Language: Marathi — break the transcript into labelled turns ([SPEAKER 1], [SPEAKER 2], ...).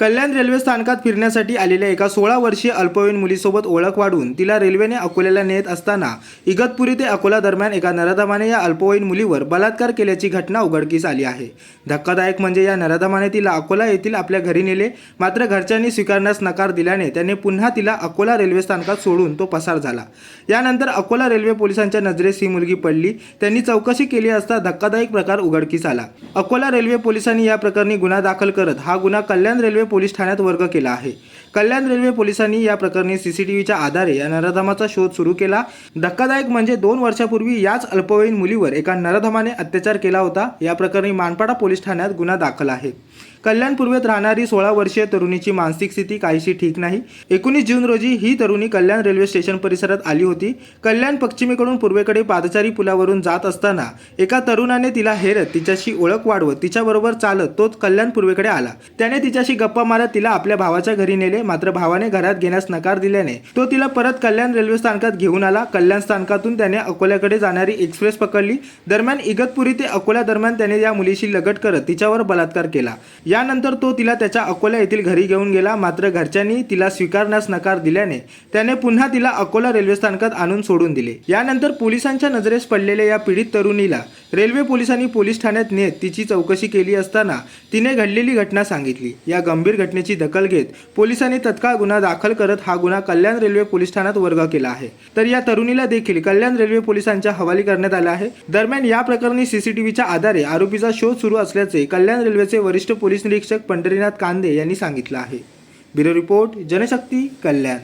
[SPEAKER 1] कल्याण रेल्वे स्थानकात फिरण्यासाठी आलेल्या एका सोळा वर्षीय अल्पवयीन मुलीसोबत ओळख वाढून तिला रेल्वेने अकोल्याला नेत असताना इगतपुरी ते अकोला दरम्यान एका नराधमाने या अल्पवयीन मुलीवर बलात्कार केल्याची घटना उघडकीस आली आहे. धक्कादायक म्हणजे या नराधमाने तिला अकोला येथील आपल्या घरी नेले मात्र घरच्यांनी स्वीकारण्यास नकार दिल्याने त्याने पुन्हा तिला अकोला रेल्वे स्थानकात सोडून तो पसार झाला. यानंतर अकोला रेल्वे पोलिसांच्या नजरेस ही मुलगी पडली. त्यांनी चौकशी केली असता धक्कादायक प्रकार उघडकीस आला. अकोला रेल्वे पोलिसांनी या प्रकरणी गुन्हा दाखल करत हा गुन्हा कल्याण रेल्वे पोलीस ठाण्यात वर्ग केला आहे. कल्याण रेल्वे पोलिसांनी या प्रकरणी सीसीटीव्हीच्या आधारे या नराधमाचा शोध सुरू केला. धक्कादायक म्हणजे दोन वर्षापूर्वी याच अल्पवयीन मुलीवर एका नराधमाने अत्याचार केला होता. या प्रकरणी मानपाडा पोलीस ठाण्यात गुन्हा दाखल आहे. कल्याण पूर्वेत राहणारी सोळा वर्षीय तरुणीची मानसिक स्थिती काहीशी ठीक नाही. एकोणीस जून रोजी ही तरुणी कल्याण रेल्वे स्टेशन परिसरात आली होती. कल्याण पश्चिमेकडून पूर्वेकडे पादचारी पुलावरून जात असताना एका तरुणाने तिला हेरत तिच्याशी ओळख वाढवत तिच्याबरोबर चालत तोच कल्याण पूर्वेकडे आला. त्याने तिच्याशी गप्पा मारत तिला आपल्या भावाच्या घरी नेले मात्र भावाने घरात घेण्यास नकार दिल्याने तो तिला परत कल्याण रेल्वे स्थानकात घेऊन आला. कल्याण स्थानकातून त्याने अकोल्याकडे जाणारी एक्सप्रेस पकडली. दरम्यान इगतपुरी ते अकोला दरम्यान त्याने या मुलीशी लगट करत तिच्यावर बलात्कार केला. यानंतर तो तिला त्याच्या अकोला येथील घरी घेऊन गेला. मात्र घरच्यांनी तिला स्वीकारण्यास नकार दिल्याने त्याने पुन्हा तिला अकोला रेल्वे स्थानकात आणून सोडून दिले. यानंतर पोलिसांच्या नजरेस पडलेल्या या पीडित तरुणीला रेल्वे पोलिसांनी पोलीस ठाण्यात नेत तिची चौकशी केली असताना तिने घडलेली घटना सांगितली. या गंभीर घटनेची दखल घेत पोलिसांनी तत्काळ गुन्हा दाखल करत हा गुन्हा कल्याण रेल्वे पोलीस ठाण्यात वर्ग केला आहे. तर या तरुणीला देखील कल्याण रेल्वे पोलिसांच्या हवाली करण्यात आला आहे. दरम्यान या प्रकरणी सीसीटीव्हीच्या आधारे आरोपीचा शोध सुरू असल्याचे कल्याण रेल्वेचे वरिष्ठ पोलीस निरीक्षक पंढरीनाथ कांदे यांनी सांगितलं आहे. Bureau report Janshakti Kalyan.